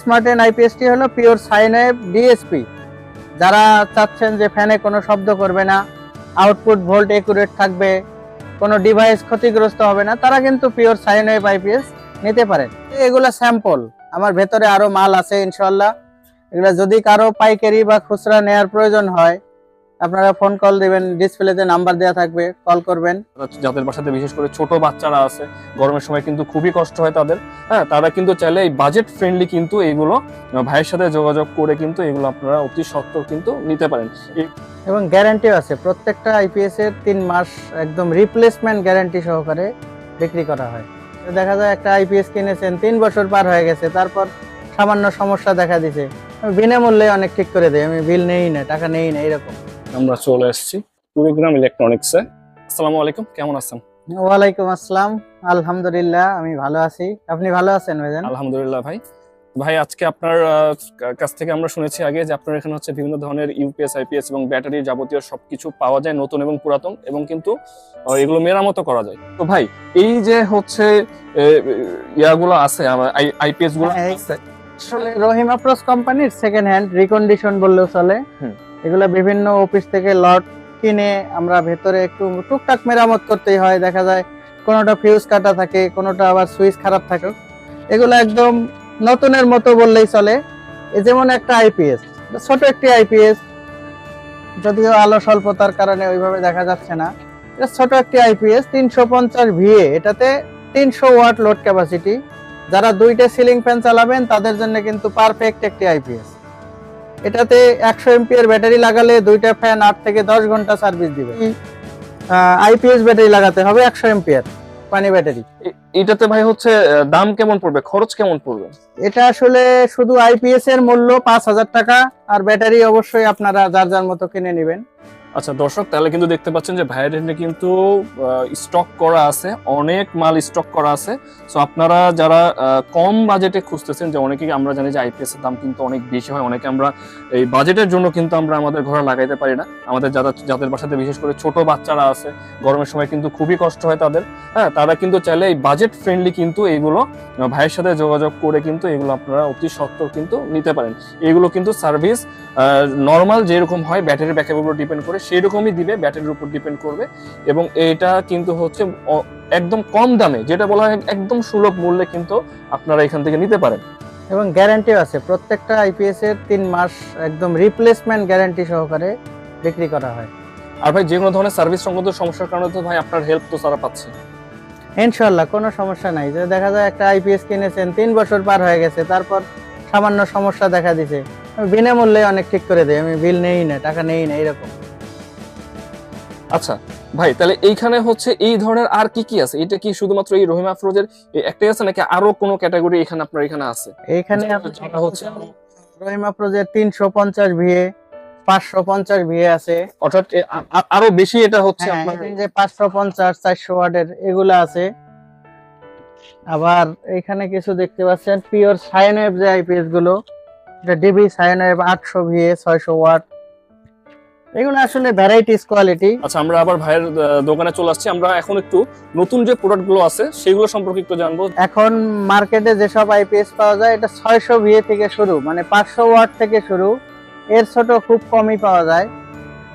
Smart N আইপিএসটি হলো pure sine wave DSP. যারা চাচ্ছেন যে ফ্যানে কোনো শব্দ করবে না, আউটপুট ভোল্ট একুরেট থাকবে, কোনো ডিভাইস ক্ষতিগ্রস্ত হবে না, তারা কিন্তু পিওর সাইন ওয়েভ আইপিএস নিতে পারেন। এগুলো স্যাম্পল, আমার ভেতরে আরও মাল আছে ইনশাল্লাহ এগুলো যদি কারও পাইকারি বা খুচরা নেয়ার প্রয়োজন হয় আপনারা ফোন কল দিবেন ডিসপ্লেতে নাম্বার দেওয়া থাকবে কল করবেন। যাদের বাসাতে বিশেষ করে ছোট বাচ্চারা আছে গরমের সময় কিন্তু খুবই কষ্ট হয় তাদের। হ্যাঁ তারা কিন্তু চাইলে এই বাজেট ফ্রেন্ডলি কিন্তু এইগুলো ভাইয়ের সাথে যোগাযোগ করে কিন্তু এগুলো আপনারা অতি সত্তর কিন্তু নিতে পারেন। এবং গ্যারান্টিও আছে প্রত্যেকটা আইপিএস এর তিন মাস একদম রিপ্লেসমেন্ট গ্যারান্টি সহকারে বিক্রি করা হয়। দেখা যায় একটা আইপিএস কিনেছেন তিন বছর পার হয়ে গেছে তারপর সামান্য সমস্যা দেখা দিছে। বিনামূল্যে অনেক ঠিক করে দেয় আমি বিল নেই না টাকা নেই না এরকম আমরা চলে এসেছি কুড়িগ্রাম ইলেকট্রনিক্সে। আসসালামু আলাইকুম কেমন আছেন? ওয়ালাইকুম আসসালাম। আলহামদুলিল্লাহ আমি ভালো আছি। আপনি ভালো আছেন ভাইজান? আলহামদুলিল্লাহ ভাই। ভাই আজকে আপনার কাছ থেকে আমরা শুনেছি আগে যে আপনার এখানে হচ্ছে বিভিন্ন ধরনের ইউপিএস আইপিএস এবং ব্যাটারি যাবতীয় সবকিছু পাওয়া যায় নতুন এবং পুরাতন এবং কিন্তু এগুলো মেরামত করা যায়। তো ভাই এই যে হচ্ছে ইয়াগুলো আছে আইপিএসগুলো। হ্যাঁ, আসলে রহিম আপ্রোস কোম্পানির সেকেন্ড হ্যান্ড রিকন্ডিশন বললেও চলে। এগুলা বিভিন্ন অফিস থেকে লট কিনে আমরা ভেতরে একটু টুকটাক মেরামত করতেই হয়, দেখা যায় কোনোটা ফিউজ কাটা থাকে, কোনোটা আবার সুইচ খারাপ থাকে এগুলো একদম নতুনের মতো বললেই চলে। যেমন একটা আইপিএস ছোট একটি আইপিএস যদিও আলো স্বল্পতার কারণে ওইভাবে দেখা যাচ্ছে না। এটা ছোট একটি আইপিএস তিনশো পঞ্চাশ ভিএ এটাতে তিনশো ওয়াট লোড ক্যাপাসিটি যারা দুইটা সিলিং ফ্যান চালাবেন, তাদের জন্য কিন্তু পারফেক্ট একটি আইপিএস এটাতে একশো এমপিএর ব্যাটারি লাগালে দুইটা ফ্যান আট থেকে দশ ঘণ্টা সার্ভিস দিবে। আইপিএস ব্যাটারি লাগাতে হবে একশো এমপিএর পানি ব্যাটারি। এটাতে ভাই হচ্ছে দাম কেমন পড়বে? খরচ কেমন পড়বে? এটা আসলে শুধু আইপিএস এর মূল্য পাঁচ হাজার টাকা আর ব্যাটারি অবশ্যই আপনারা যার যার মতো কিনে নেবেন। আচ্ছা দর্শক, তাহলে কিন্তু দেখতে পাচ্ছেন যে ভাইয়ের এখানে কিন্তু স্টক করা আছে, অনেক মাল স্টক করা আছে। সো আপনারা যারা কম বাজেটে খুঁজতেছেন, যে অনেকেই আমরা জানি যে আইপিএস এর দাম কিন্তু অনেক বেশি হয়, অনেকে আমরা এই বাজেটের জন্য কিন্তু আমরা আমাদের ঘরে লাগাইতে পারি না। আমাদের যারা, যাদের বাসাতে বিশেষ করে ছোট বাচ্চারা আছে, গরমের সময় কিন্তু খুবই কষ্ট হয় তাদের। হ্যাঁ তারা কিন্তু চাইলে এই বাজেট ফ্রেন্ডলি কিন্তু এইগুলো ভাইয়ের সাথে যোগাযোগ করে কিন্তু এগুলো আপনারা অতি সত্তর কিন্তু নিতে পারেন। এগুলো কিন্তু সার্ভিস নর্মাল যেরকম হয় ব্যাটারি ব্যাকআপ উপর ডিপেন্ড করে সেই রকমই দিবে ব্যাটারির উপর ডিপেন্ড করবে। এবং এটা কিন্তু হচ্ছে একদম কম দামে যেটা বলা হয় একদম সুলভ মূল্যে কিন্তু আপনারা এখান থেকে নিতে পারেন। এবং গ্যারান্টিও আছে প্রত্যেকটা আইপিএস এর তিন মাস একদম রিপ্লেসমেন্ট গ্যারান্টি সহকারে বিক্রি করা হয়। আর ভাই যে কোনো ধরনের সার্ভিস সংক্রান্ত সমস্যার কারণে তো ভাই আপনার হেল্প তো সারা পাচ্ছে। ইনশাল্লাহ কোনো সমস্যা নাই। যে দেখা যায় একটা আইপিএস কিনেছেন তিন বছর পার হয়ে গেছে তারপর সামান্য সমস্যা দেখা দিছে বিনামূল্যে অনেক ঠিক করে দেয়। আমি বিল নেই না টাকা নেই না এরকম। আচ্ছা ভাই তাহলে এইখানে হচ্ছে এই ধরনের আর কি কি আছে? এটা কি শুধুমাত্র এই রহিম আফরোজের একটাই আছে নাকি আরও কোনো ক্যাটাগরি এখানে আপনার এখানে আছে? এখানে হচ্ছে রহিমা প্রজেক্ট তিনশো পঞ্চাশ ভিএ পাঁচশো পঞ্চাশ ভিএ আছে। অর্থাৎ আরও বেশি এটা হচ্ছে হ্যাঁ, আপনার যে পাঁচশো পঞ্চাশ চারশো ওয়াটের এগুলা আছে। আবার এখানে কিছু দেখতে পাচ্ছেন পিওর সাইন ওয়েভ যে আইপিএসগুলো এটা ডিবি সাইন ওয়েভ আটশো ভিএ ছয়শো ওয়াট এগুলো আসলে ভ্যারাইটিস কোয়ালিটি আচ্ছা আমরা আবার ভাইয়ের দোকানে চলে আসছি। আমরা এখন একটু নতুন যে প্রোডাক্টগুলো আছে সেগুলো সম্পর্কে একটু জানব। এখন মার্কেটে যেসব আইপিএস পাওয়া যায় এটা ছয়শো ভিএ থেকে শুরু মানে পাঁচশো ওয়াট থেকে শুরু। এর ছোট খুব কমই পাওয়া যায়।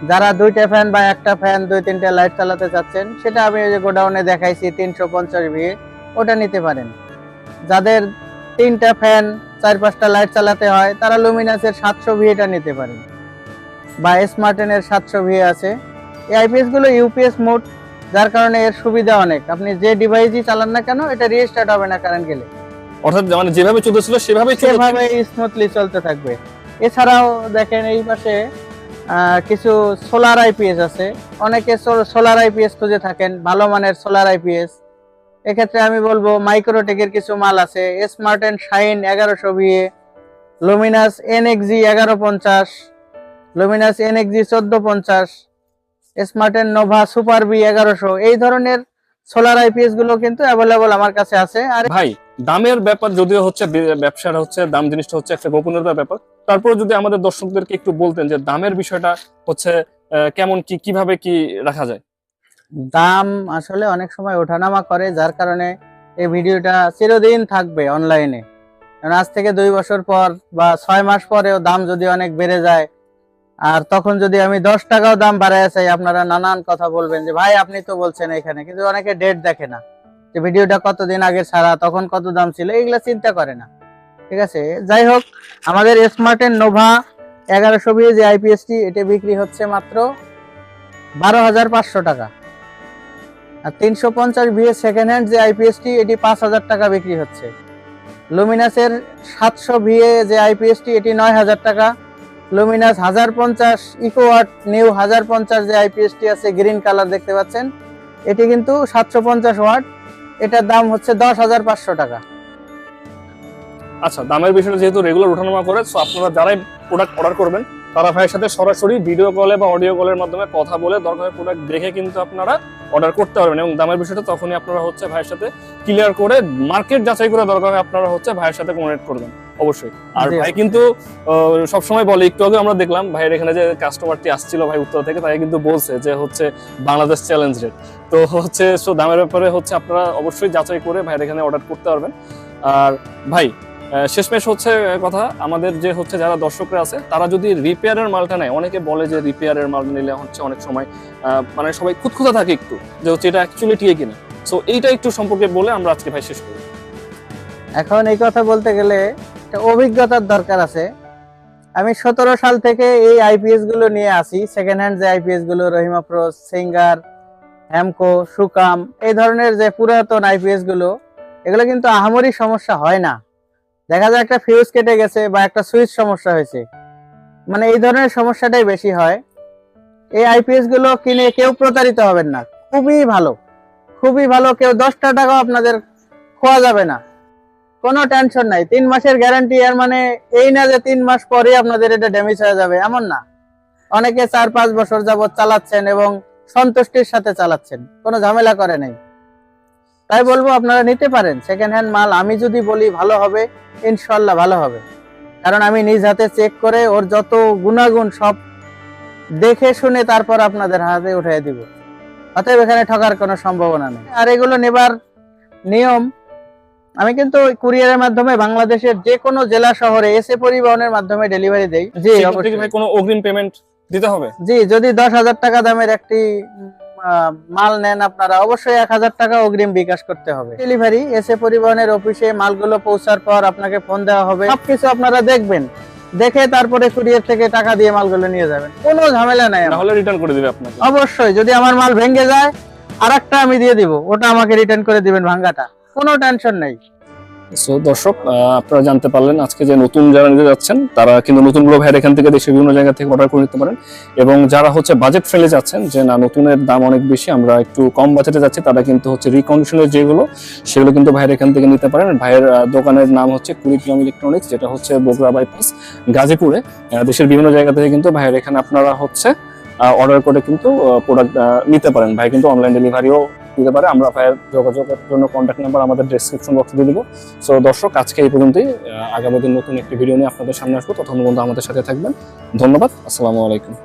যারা দুইটা ফ্যান বা একটা ফ্যান দুই তিনটা লাইট চালাতে চাচ্ছেন সেটা আমি ওই যে গোডাউনে দেখাইছি তিনশো পঞ্চাশ ভিএ ওটা নিতে পারেন। যাদের তিনটা ফ্যান চার পাঁচটা লাইট চালাতে হয় তারা লুমিনাসের সাতশো ভিএটা নিতে পারেন। বা স্মার্টেনের সাতশো ভিএ আছে। এই আইপিএসগুলো ইউপিএস মোড যার কারণে এর সুবিধা অনেক। আপনি যে ডিভাইসই চালান না কেন এটা রিস্টার্ট হবে না কারেন্ট গেলে। অর্থাৎ মানে যেভাবে চলতেছিল সেভাবেই চলতে সেভাবে স্মুথলি চলতে থাকবে। এছাড়াও দেখেন এই পাশে কিছু সোলার আইপিএস আছে। অনেকে সোলার আইপিএস খুঁজে থাকেন ভালো মানের সোলার আইপিএস এক্ষেত্রে আমি বলব মাইক্রোটেকের কিছু মাল আছে। স্মার্ট এন্ড শাইন এগারোশো বিয়ে লুমিনাস এনএক্সজি এগারো পঞ্চাশ লুমিনাস এনএক্সজি চোদ্দ পঞ্চাশ smart and Nova super B এগারোশো এই ধরনের সোলার আইপিএসগুলো কিন্তু অ্যাভেলেবল আমার কাছে আছে। আর ভাই দামের ব্যাপার যদিও হচ্ছে ব্যবসার হচ্ছে দাম জিনিসটা হচ্ছে একটা গোপনীয়তার ব্যাপার। তারপর যদি আমাদের দর্শকদেরকে একটু বলতেন যে দামের বিষয়টা হচ্ছে কেমন কি কীভাবে কি রাখা যায়? দাম আসলে অনেক সময় ওঠানামা করে যার কারণে এই ভিডিওটা চিরদিন থাকবে অনলাইনে কারণ আজ থেকে দুই বছর পর বা ছয় মাস পরেও দাম যদি অনেক বেড়ে যায় আর তখন যদি আমি দশ টাকাও দাম বাড়ায় চাই, আপনারা নানান কথা বলবেন যে, ভাই, আপনি তো বলছেন এখানে। কিন্তু অনেকে ডেট দেখে না। যে ভিডিওটা কতদিন আগে ছাড়া, তখন কত দাম ছিল, এইগুলা চিন্তা করে না। ঠিক আছে? যাই হোক, আমাদের স্মার্টের নোভা এগারোশো বিয়ে যে আইপিএসটি এটা বিক্রি হচ্ছে মাত্র বারো হাজার পাঁচশো টাকা। আর তিনশো পঞ্চাশ বিয়ে সেকেন্ড হ্যান্ড যে আইপিএসটি এটি পাঁচ হাজার টাকা বিক্রি হচ্ছে। লুমিনাসের সাতশো ভিএ যে আইপিএসটি এটি নয় হাজার টাকা। লুমিনাস হাজার পঞ্চাশ ইকো ওয়াট নিউ হাজার পঞ্চাশ যে আইপিএসটি আছে গ্রিন কালার দেখতে পাচ্ছেন। এটি কিন্তু সাতশো পঞ্চাশ ওয়াট এটার দাম হচ্ছে দশ হাজার পাঁচশো টাকা। আচ্ছা দামের বিষয়টা যেহেতু রেগুলার ওঠানামা করে সো আপনারা যারাই প্রোডাক্ট অর্ডার করবেন, তারা ভাইয়ের সাথে সরাসরি ভিডিও কলে বা অডিও কলের মাধ্যমে কথা বলে দরকার প্রোডাক্ট দেখে কিন্তু আপনারা অর্ডার করতে পারবেন এবং দামের বিষয়টা তখনই আপনারা হচ্ছে ভাইয়ের সাথে ক্লিয়ার করে মার্কেট যাচাই করে দরকার আপনারা হচ্ছে ভাইয়ের সাথে কমিউনিকেট করবেন। অবশ্যই। আর ভাই কিন্তু সবসময় বলে একটু আগে আমরা দেখলাম ভাইয়ের এখানে যে কাস্টমারটি আসছিল ভাই উত্তর থেকে তাই কিন্তু বলছে যে হচ্ছে বাংলাদেশ চ্যালেঞ্জ রেট তো হচ্ছে সো দামের ব্যাপারে হচ্ছে আপনারা অবশ্যই যাচাই করে ভাইয়ের এখানে অর্ডার করতে পারবেন। আর ভাই শেষমেশ হচ্ছে কথা আমাদের যে হচ্ছে যারা দর্শকরা আছে তারা যদি রিপেয়ারের মালটা নেয় অনেকে বলে যে রিপেয়ারের মাল নিলে হচ্ছে অনেক সময় আহ, মানে সবাই খুঁতখুঁতা থাকে একটু যে হচ্ছে এটা অ্যাকচুয়ালি টিকে কিনা। সো এইটা একটু সম্পর্কে বলে আমরা আজকে ভাই শেষ করি। এখন এই কথা বলতে গেলে একটা অভিজ্ঞতার দরকার আছে। আমি সতেরো সাল থেকে এই আইপিএসগুলো নিয়ে আসি। সেকেন্ড হ্যান্ড যে আইপিএসগুলো, রহিমা প্রো সিঙ্গার হ্যামকো সুকাম এই ধরনের যে পুরাতন আইপিএসগুলো, এগুলো কিন্তু আহামরি সমস্যা হয় না। দেখা যায় একটা ফিউজ কেটে গেছে বা একটা সুইচ সমস্যা হয়েছে। মানে এই ধরনের সমস্যাটাই বেশি হয়। এই আইপিএসগুলো কিনে কেউ প্রতারিত হবেন না। খুবই ভালো। খুবই ভালো। কেউ দশটা টাকাও আপনাদের খোয়া যাবে না। কোনো টেনশন নাই। তিন মাসের গ্যারান্টি এর মানে এই না যে তিন মাস পরে আপনাদের এটা ড্যামেজ হয়ে যাবে, এমন না। অনেকে চার পাঁচ বছর যাবত চালাচ্ছেন এবং সন্তুষ্টির সাথে চালাচ্ছেন, কোনো ঝামেলা করে নাই। তাই বলব, আপনারা নিতে পারেন। সেকেন্ড হ্যান্ড মাল আমি যদি বলি ভালো হবে ইনশাল্লাহ ভালো হবে। কারণ আমি নিজ হাতে চেক করে ওর যত গুণাগুণ সব দেখে শুনে তারপর আপনাদের হাতে উঠিয়ে দিব। অতএব এখানে ঠকার কোনো সম্ভাবনা নেই। আর এগুলো নেবার নিয়ম আমি কিন্তু কুরিয়ারের মাধ্যমে বাংলাদেশের যে কোনো জেলা শহরে এসে পরিবহনের মাধ্যমে ডেলিভারি দেই। জি অবশ্যই। কোনো অগ্রিম পেমেন্ট দিতে হবে? জি যদি দশ হাজার টাকা দামের একটি মাল নেন আপনারা অবশ্যই এক হাজার টাকা অগ্রিম বিকাশ করতে হবে। ডেলিভারি এসে পরিবহনের অফিসে মালগুলো পৌঁছার পর আপনাকে ফোন দেওয়া হবে। সবকিছু আপনারা দেখবেন। দেখে তারপরে কুরিয়ার থেকে টাকা দিয়ে মালগুলো নিয়ে যাবেন। কোনো ঝামেলা নাই। তাহলে রিটার্ন করে দিবে আপনাকে। অবশ্যই যদি আমার মাল ভেঙে যায় আর একটা আমি দিয়ে দিব। ওটা আমাকে রিটার্ন করে দিবেন ভাঙ্গাটা। কোনো টেনশন নেই। সো দর্শক আপনারা জানতে পারলেন আজকে যে নতুন যারা নিতে যাচ্ছেন, তারা কিন্তু নতুনগুলো ভাইয়ের এখান থেকে দেশের বিভিন্ন জায়গা থেকে অর্ডার করে নিতে পারেন। এবং যারা হচ্ছে বাজেট ফেলে যাচ্ছেন, যে না, নতুনের দাম অনেক বেশি, আমরা একটু কম বাজেটে যাচ্ছি, তারা কিন্তু হচ্ছে রিকন্ডিশনের যেগুলো, সেগুলো কিন্তু ভাইয়ের এখান থেকে নিতে পারেন। ভাইয়ের দোকানের নাম হচ্ছে কুড়িগ্রাম ইলেকট্রনিক্স যেটা হচ্ছে বগুড়া বাইপাস গাজীপুরে। দেশের বিভিন্ন জায়গা থেকে কিন্তু ভাইয়ের এখানে আপনারা হচ্ছে অর্ডার করে কিন্তু প্রোডাক্ট নিতে পারেন। ভাই কিন্তু অনলাইন ডেলিভারিও দিতে পারে, আমরা ভাইয়ের যোগাযোগের জন্য কন্ট্যাক্ট নাম্বার আমাদের ডিসক্রিপশন বক্সে দিয়ে দিব। সো দর্শক, আজকে এই পর্যন্তই। আগামী দিন নতুন একটি ভিডিও নিয়ে আপনাদের সামনে আসব। তখন বন্ধু আমাদের সাথে থাকবেন। ধন্যবাদ। আসসালামু আলাইকুম।